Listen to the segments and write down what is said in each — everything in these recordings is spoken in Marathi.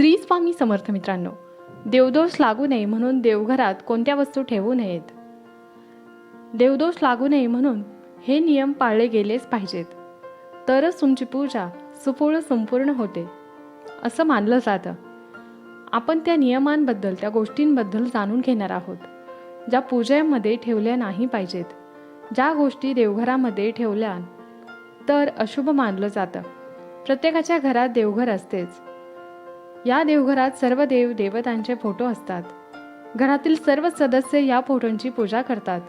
श्री स्वामी समर्थ मित्रांनो देवदोष लागू नये म्हणून देवघरात कोणत्या वस्तू ठेवू नयेत? देवदोष लागू नये म्हणून हे नियम पाळले गेलेच पाहिजेत. तरच तुमची पूजा सुपूर्ण संपूर्ण होते असं मानलं जातं. आपण त्या नियमांबद्दल त्या गोष्टींबद्दल जाणून घेणार आहोत ज्या पूजेमध्ये ठेवल्या नाही पाहिजेत. ज्या गोष्टी देवघरामध्ये ठेवल्या तर अशुभ मानलं जातं. प्रत्येकाच्या घरात देवघर असतेच. या देवघरात सर्व देव देवतांचे फोटो असतात. घरातील सर्व सदस्य या फोटोंची पूजा करतात.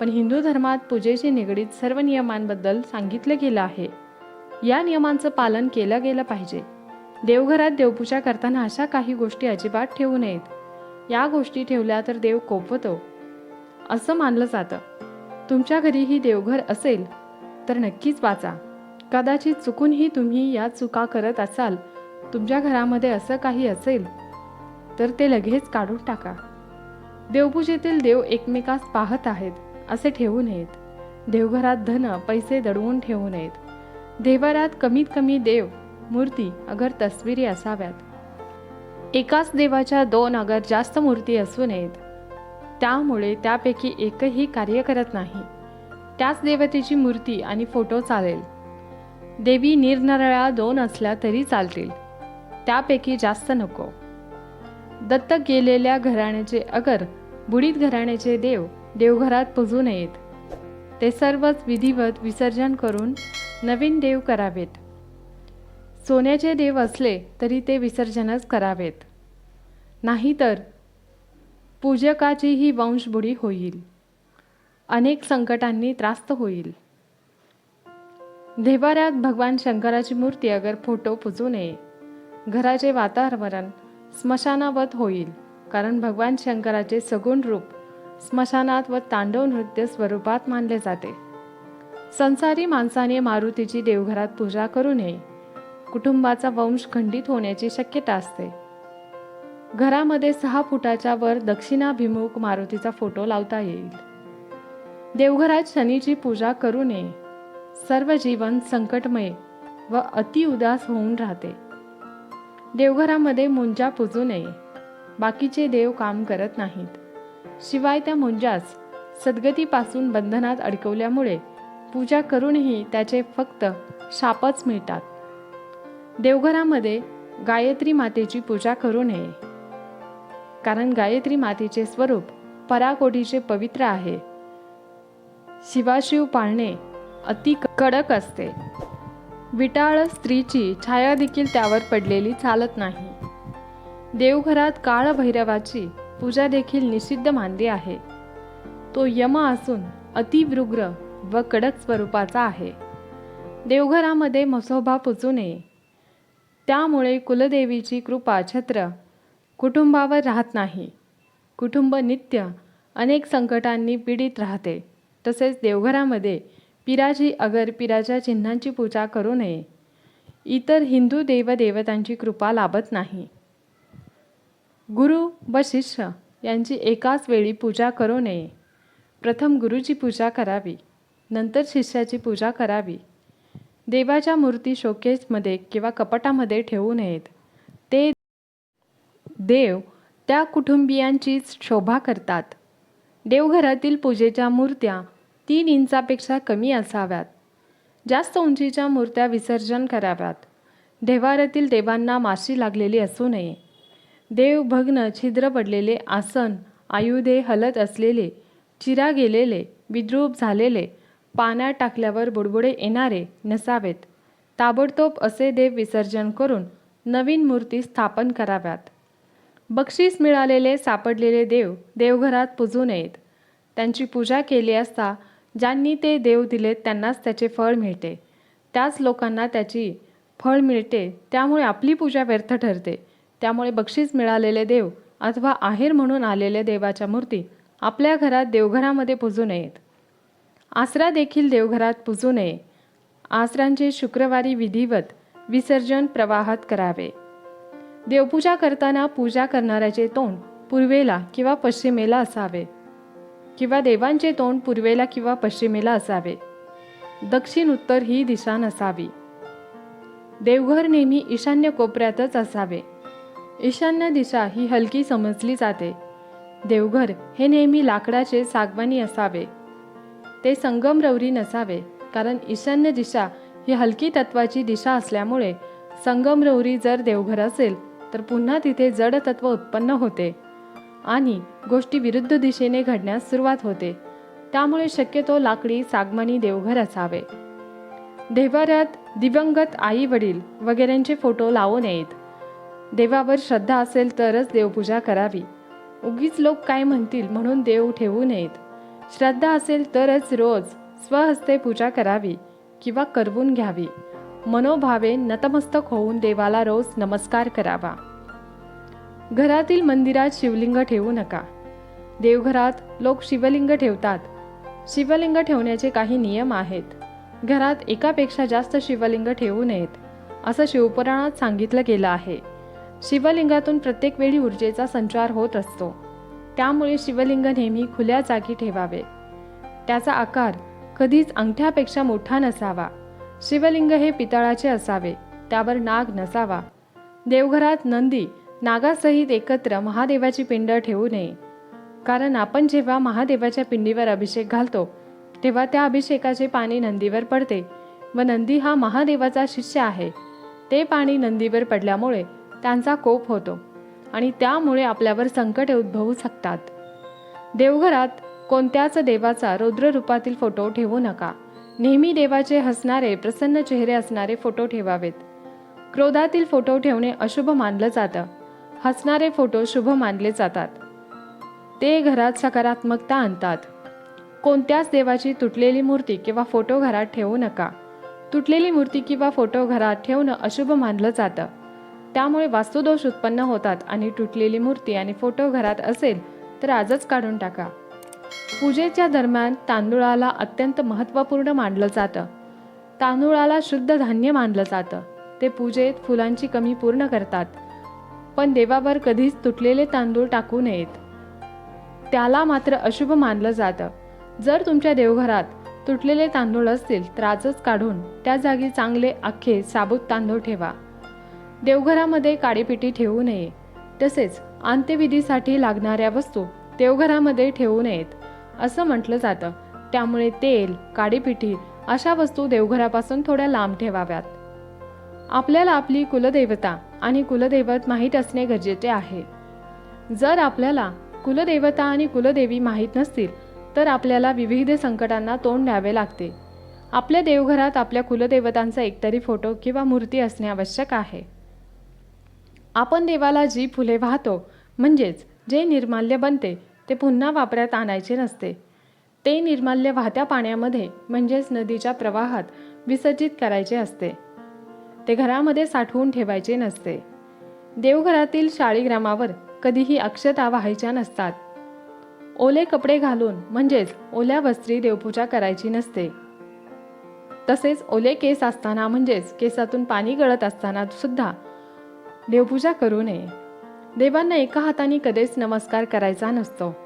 पण हिंदू धर्मात पूजेशी निगडीत सर्व नियमांबद्दल सांगितलं गेलं आहे. या नियमांचं पालन केलं गेलं पाहिजे. देवघरात देवपूजा करताना अशा काही गोष्टी अजिबात ठेवू नयेत. या गोष्टी ठेवल्या तर देव कोपवतो. असं मानलं जातं. तुमच्या घरीही देवघर असेल तर नक्कीच वाचा. कदाचित चुकूनही तुम्ही या चुका करत असाल तुमच्या घरामध्ये असं काही असेल तर ते लगेच काढून टाका. देवपूजेतील देव एकमेकास पाहत आहेत असे ठेवू नयेत. देवघरात धन पैसे दडवून ठेवू नयेत. देवारात कमीत कमी देव मूर्ती अगर तस्विरी असाव्यात. एकाच देवाच्या दोन अगर जास्त मूर्ती असू नयेत. त्यामुळे त्यापैकी एकही कार्य करत नाही. त्याच देवतेची मूर्ती आणि फोटो चालेल. देवी निरनिराळ्या दोन असल्या तरी चालतील. त्यापैकी जास्त नको. दत्तक गेलेल्या घराण्याचे अगर बुडीत घराण्याचे देव देवघरात पुजू नयेत. ते सर्वच विधिवत विसर्जन करून नवीन देव करावेत. सोन्याचे देव असले तरी ते विसर्जनच करावेत. नाहीतर पूजकाचीही वंशबुडी होईल. अनेक संकटांनी त्रास्त होईल. देवाऱ्यात भगवान शंकराची मूर्ती अगर फोटो पुजू नये. घराचे वातावरण स्मशानावत होईल. कारण भगवान शंकराचे सगुण रूप स्मशानात व तांडव नृत्य स्वरूपात मानले जाते. संसारी माणसाने मारुतीची देवघरात पूजा करू नये. कुटुंबाचा वंश खंडित होण्याची शक्यता असते. घरामध्ये सहा फुटाच्या वर दक्षिणाभिमुख मारुतीचा फोटो लावता येईल. देवघरात शनीची पूजा करू नये. सर्व जीवन संकटमय व अतिउदास होऊन राहते. देवघरामध्ये मुंजा पुजू नये. बाकीचे देव काम करत नाहीत. शिवाय त्या मुंजास सद्गतीपासून बंधनात अडकवल्यामुळे पूजा करूनही त्याचे फक्त शापच मिळतात. देवघरामध्ये गायत्री मातेची पूजा करू नये. कारण गायत्री मातेचे स्वरूप पराकोटीचे पवित्र आहे. शिवाशिव पाळणे अति कडक असते. विटाळ स्त्रीची छाया देखील त्यावर पडलेली चालत नाही. देवघरात काळभैरवाची पूजा देखील निषिद्ध मानली आहे. तो यम असून अतिवृग्र व कडक स्वरूपाचा आहे. देवघरामध्ये मसोबा पुजू नये. त्यामुळे कुलदेवीची कृपा छत्र कुटुंबावर राहत नाही. कुटुंब नित्य अनेक संकटांनी पीडित राहते. तसेच देवघरामध्ये पिराची अगर पिराच्या चिन्हांची पूजा करू नये इतर हिंदू देवदेवतांची कृपा लाभत नाही. गुरु व शिष्य यांची एकाच वेळी पूजा करू नये. प्रथम गुरुची पूजा करावी नंतर शिष्याची पूजा करावी. देवाच्या मूर्ती शोकेसमध्ये किंवा कपाटामध्ये ठेवू नयेत. ते देव त्या कुटुंबियांचीच शोभा करतात. देवघरातील पूजेच्या मूर्त्या तीन इंचापेक्षा कमी असाव्यात. जास्त उंचीच्या मूर्त्या विसर्जन कराव्यात. देवारातील देवांना माशी लागलेली असू नये देव भग्न छिद्र पडलेले आसन आयुधे हलत असलेले चिरा गेलेले विद्रूप झालेले पाण्यात टाकल्यावर बुडबुडे येणारे नसावेत. ताबडतोब असे देव विसर्जन करून नवीन मूर्ती स्थापन कराव्यात. बक्षीस मिळालेले सापडलेले देव देवघरात पुजू नयेत. त्यांची पूजा केली असता ज्यांनी ते देव दिले त्यांनाच त्याचे फळ मिळते. त्याच लोकांना त्याची फळ मिळते त्यामुळे आपली पूजा व्यर्थ ठरते. त्यामुळे बक्षीस मिळालेले देव अथवा आहेर म्हणून आलेल्या देवाच्या मूर्ती आपल्या घरात देवघरामध्ये पुजू नयेत. आसरा देखील देवघरात पुजू नये. आसरांचे शुक्रवारी विधिवत विसर्जन प्रवाहात करावे. देवपूजा करताना पूजा करणाऱ्याचे तोंड पूर्वेला किंवा पश्चिमेला असावे. किंवा देवांचे तोंड पूर्वेला किंवा पश्चिमेला असावे. दक्षिण उत्तर ही दिशा नसावी. देवघर नेहमी ईशान्य कोपऱ्यातच असावे. ईशान्य दिशा ही हलकी समजली जाते. देवघर हे नेहमी लाकडाचे सागवानी असावे. ते संगमरवरी नसावे कारण ईशान्य दिशा ही हलकी तत्वाची दिशा असल्यामुळे संगमरवरी जर देवघर असेल तर पुन्हा तिथे जड तत्व उत्पन्न होते. आणि गोष्टी विरुद्ध दिशेने घडण्यास सुरुवात होते. त्यामुळे शक्यतो लाकडी सागमनी देवघर असावे. देवाऱ्यात दिवंगत आई वडील वगैरेंचे फोटो लावू नयेत देवावर श्रद्धा असेल तरच देवपूजा करावी. उगीच लोक काय म्हणतील म्हणून देव ठेवू नयेत श्रद्धा असेल तरच रोज स्वहस्ते पूजा करावी किंवा करवून घ्यावी. मनोभावे नतमस्तक होऊन देवाला रोज नमस्कार करावा. घरातील मंदिरात शिवलिंग ठेवू नका. देवघरात लोक शिवलिंग ठेवतात. शिवलिंग ठेवण्याचे काही नियम आहेत. घरात एकापेक्षा जास्त शिवलिंग ठेवू नयेत असं शिवपुराणात सांगितलं गेलं आहे. शिवलिंगातून प्रत्येक वेळी ऊर्जेचा संचार होत असतो. त्यामुळे शिवलिंग नेहमी खुल्या जागी ठेवावे. त्याचा आकार कधीच अंगठ्यापेक्षा मोठा नसावा. शिवलिंग हे पितळाचे असावे त्यावर नाग नसावा. देवघरात नंदी नागासहित एकत्र महादेवाची पिंड ठेवू नये. कारण आपण जेव्हा महादेवाच्या पिंडीवर अभिषेक घालतो तेव्हा त्या अभिषेकाचे पाणी नंदीवर पडते व नंदी हा महादेवाचा शिष्य आहे. ते पाणी नंदीवर पडल्यामुळे त्यांचा कोप होतो आणि त्यामुळे आपल्यावर संकटे उद्भवू शकतात. देवघरात कोणत्याच देवाचा रौद्र रूपातील फोटो ठेवू नका. नेहमी देवाचे हसणारे प्रसन्न चेहरे असणारे फोटो ठेवावेत. क्रोधातील फोटो ठेवणे अशुभ मानलं जातं. हसणारे फोटो शुभ मानले जातात. ते घरात सकारात्मकता आणतात. कोणत्याच देवाची तुटलेली मूर्ती किंवा फोटो घरात ठेवू नका. तुटलेली मूर्ती किंवा फोटो घरात ठेवणं अशुभ मानलं जातं. त्यामुळे वास्तुदोष उत्पन्न होतात आणि तुटलेली मूर्ती आणि फोटो घरात असेल तर आजच काढून टाका. पूजेच्या दरम्यान तांदूळाला अत्यंत महत्त्वपूर्ण मानलं जातं. तांदूळाला शुद्ध धान्य मानलं जातं. ते पूजेत फुलांची कमी पूर्ण करतात. पण देवावर कधीच तुटलेले तांदूळ टाकू नयेत. त्याला मात्र अशुभ मानलं जातं. जर तुमच्या देवघरात तुटलेले तांदूळ असतील तर आजच काढून त्या जागी चांगले अख्खे साबूत तांदूळ ठेवा. देवघरामध्ये काळीपिटी ठेवू नये. तसेच अंत्यविधीसाठी लागणाऱ्या वस्तू देवघरामध्ये ठेवू नयेत असं म्हटलं जातं. त्यामुळे तेल काडीपिठी अशा वस्तू देवघरापासून थोड्या लांब ठेवाव्यात. आपल्याला आपली कुलदेवता आणि कुलदैवत माहीत असणे गरजेचे आहे. जर आपल्याला कुलदेवता आणि कुलदेवी माहीत नसतील तर आपल्याला विविध संकटांना तोंड द्यावे लागते. आपल्या देवघरात आपल्या कुलदेवतांचा एकतरी फोटो किंवा मूर्ती असणे आवश्यक आहे. आपण देवाला जी फुले वाहतो म्हणजेच जे निर्माल्य बनते ते पुन्हा वापरात आणायचे नसते. ते निर्माल्य वाहत्या पाण्यामध्ये म्हणजेच नदीच्या प्रवाहात विसर्जित करायचे असते. ते घरामध्ये साठवून ठेवायचे नसते. देवघरातील शाळीग्रामावर कधीही अक्षता व्हायच्या नसतात. ओले कपडे घालून म्हणजेच ओल्या वस्त्री देवपूजा करायची नसते. तसेच ओले केस असताना म्हणजेच केसातून पाणी गळत असताना सुद्धा देवपूजा करू नये. देवांना एका हाताने कधीच नमस्कार करायचा नसतो.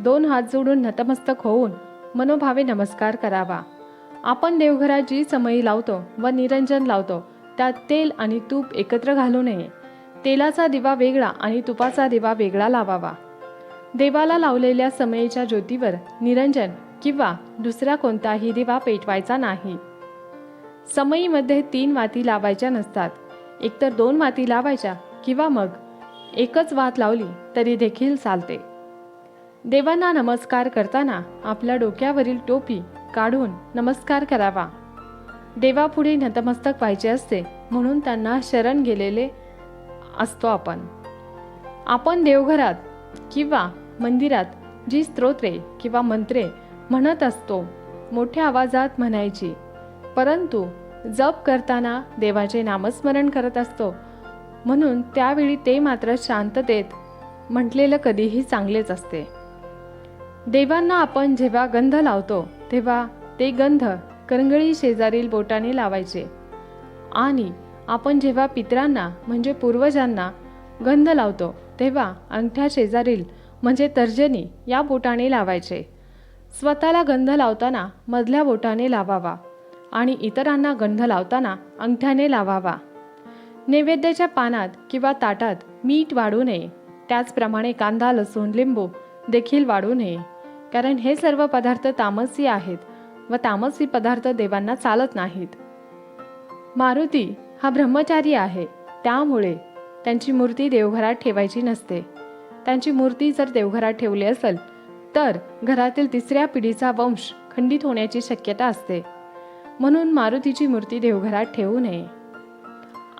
दोन हात जोडून नतमस्तक होऊन मनोभावे नमस्कार करावा. आपण देवघरात जी समयी लावतो व निरंजन लावतो त्यात तेल आणि तूप एकत्र घालू नये. तेलाचा दिवा वेगळा आणि तुपाचा दिवा वेगळा लावावा. देवाला लावलेल्या समयीच्या ज्योतीवर निरंजन किंवा दुसरा कोणताही दिवा पेटवायचा नाही. समयीमध्ये तीन वाती लावायच्या नसतात. एकतर दोन वाती लावायच्या किंवा मग एकच वात लावली तरी देखील चालते. देवांना नमस्कार करताना आपल्या डोक्यावरील टोपी काढून नमस्कार करावा. देवापुढे नतमस्तक व्हायचे असते म्हणून त्यांना शरण गेलेले असतो आपण. आपण देवघरात किंवा मंदिरात जी स्तोत्रे किंवा मंत्रे म्हणत असतो मोठ्या आवाजात म्हणायची परंतु जप करताना देवाचे नामस्मरण करत असतो. म्हणून त्यावेळी ते मात्र शांततेत म्हटलेलं कधीही चांगलेच असते. देवांना आपण जेव्हा गंध लावतो तेव्हा ते गंध करंगळी शेजारील बोटाने लावायचे. आणि आपण जेव्हा पितरांना म्हणजे पूर्वजांना गंध लावतो तेव्हा अंगठ्या शेजारील म्हणजे तर्जनी या बोटाने लावायचे. स्वतःला गंध लावताना मधल्या बोटाने लावावा आणि इतरांना गंध लावताना अंगठ्याने लावावा. नैवेद्याच्या पानात किंवा ताटात मीठ वाढू नये. त्याचप्रमाणे कांदा लसूण लिंबू देखील वाढू नये. कारण हे सर्व पदार्थ तामसी आहेत. व तामसी पदार्थ देवांना चालत नाहीत. मारुती हा ब्रह्मचारी आहे. त्यामुळे त्यांची मूर्ती देवघरात ठेवायची नसते. त्यांची मूर्ती जर देवघरात ठेवली असेल तर घरातील तिसऱ्या पिढीचा वंश खंडित होण्याची शक्यता असते. म्हणून मारुतीची मूर्ती देवघरात ठेवू नये.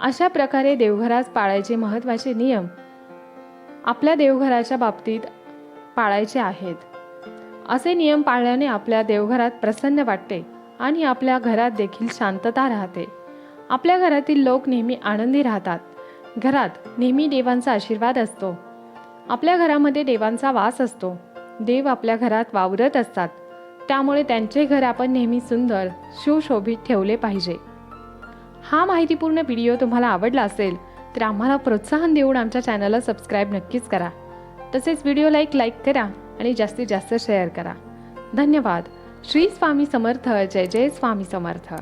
अशा प्रकारे देवघरात पाळायचे महत्त्वाचे नियम आपल्या देवघराच्या बाबतीत पाळायचे आहेत. असे नियम पाळल्याने आपल्या देवघरात प्रसन्न वाटते आणि आपल्या घरात देखील शांतता राहते. आपल्या घरातील लोक नेहमी आनंदी राहतात. घरात नेहमी देवांचा आशीर्वाद असतो. आपल्या घरामध्ये देवांचा वास असतो. देव आपल्या घरात वावरत असतात. त्यामुळे त्यांचे घर आपण नेहमी सुंदर सुशोभित ठेवले पाहिजे. हा माहितीपूर्ण व्हिडिओ तुम्हाला आवडला असेल तर आम्हाला प्रोत्साहन देऊन आमच्या चॅनलला सबस्क्राईब नक्कीच करा. तसेच व्हिडिओला एक लाईक करा. आणि जास्तीत जास्त शेअर करा. धन्यवाद. श्री स्वामी समर्थ. जय जय स्वामी समर्थ.